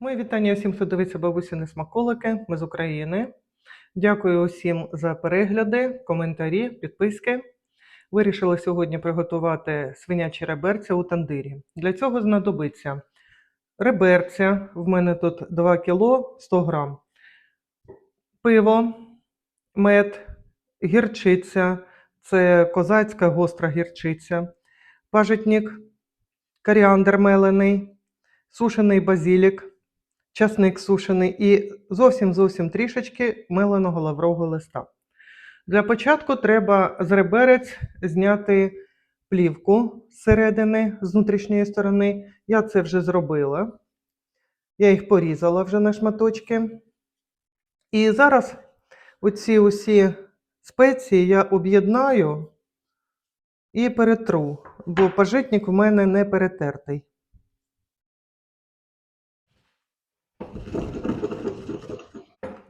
Мої вітання всім, хто дивиться бабусіни смаколики. Ми з України. Дякую усім за перегляди, коментарі, підписки. Вирішили сьогодні приготувати свинячі реберця у тандирі. Для цього знадобиться реберця. В мене тут 2 кг 100 грам. Пиво, мед, гірчиця. Це козацька гостра гірчиця, пажитник, коріандр мелений, сушений базілік, часник сушений і зовсім зовсім трішечки меленого лаврового листа. Для початку треба з реберець зняти плівку зсередини, з внутрішньої сторони. Я це вже зробила. Я їх порізала вже на шматочки. І зараз оці усі спеції я об'єднаю і перетру, бо пажитник у мене не перетертий.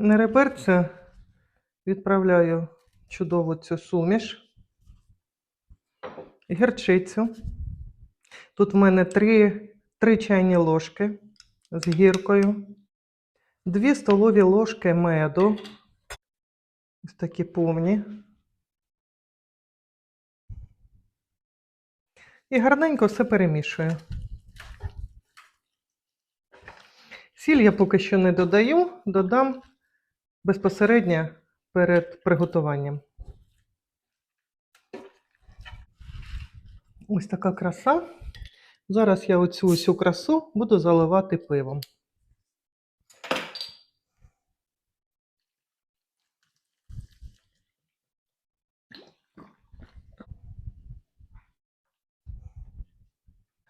На реберця відправляю чудову цю суміш, гірчицю. Тут в мене 3, 3 чайні ложки з гіркою, 2 столові ложки меду, ось такі повні. І гарненько все перемішую. Сіль я поки що не додаю, додам безпосередньо перед приготуванням. Ось така краса. Зараз я оцю усю красу буду заливати пивом.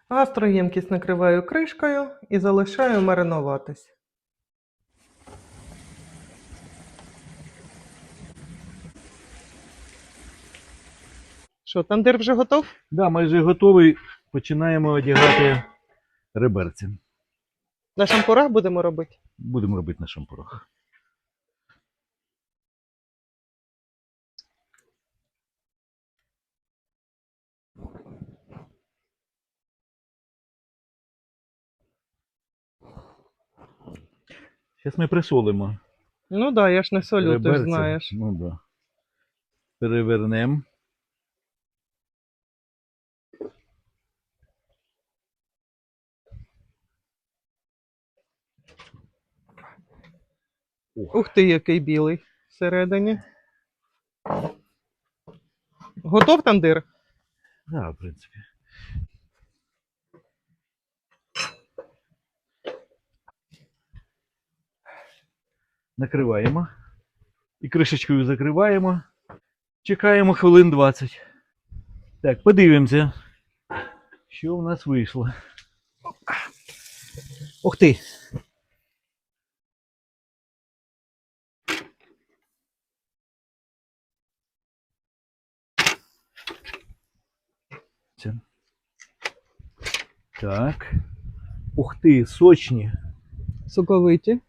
Гастроємкість накриваю кришкою і залишаю маринуватись. Що, тандир вже готов? Так, Да, майже готовий. Починаємо одягати реберці. На шампурах будемо робити? Будемо робити на шампурах. Зараз ми присолимо. Ну так, да, я ж не солю, ти ж знаєш. Ну да. Перевернемо. Ух ти, який білий всередині. Готов тандир? Да, в принципі. Накриваємо. І кришечкою закриваємо. Чекаємо хвилин 20. Так, подивимося, що в нас вийшло. Ух ти! Це. Так. Ух ти, сочні, Соковиті,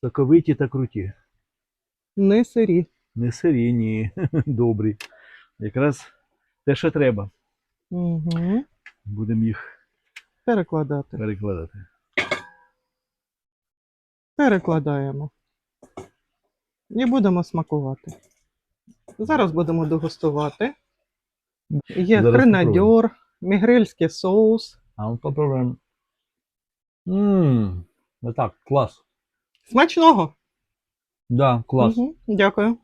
соковиті та круті. не сирі. Не сирі, ні. Добрі. Якраз те, що треба. Угу. Будемо їх Перекладати. перекладати. Перекладаємо. І будемо смакувати. Зараз будемо дегустувати. Є Зараз гренадьор, мігрильський соус. А ми попробуємо. Ммм, ну так, клас. Смачного! Да, клас. Угу, Дякую.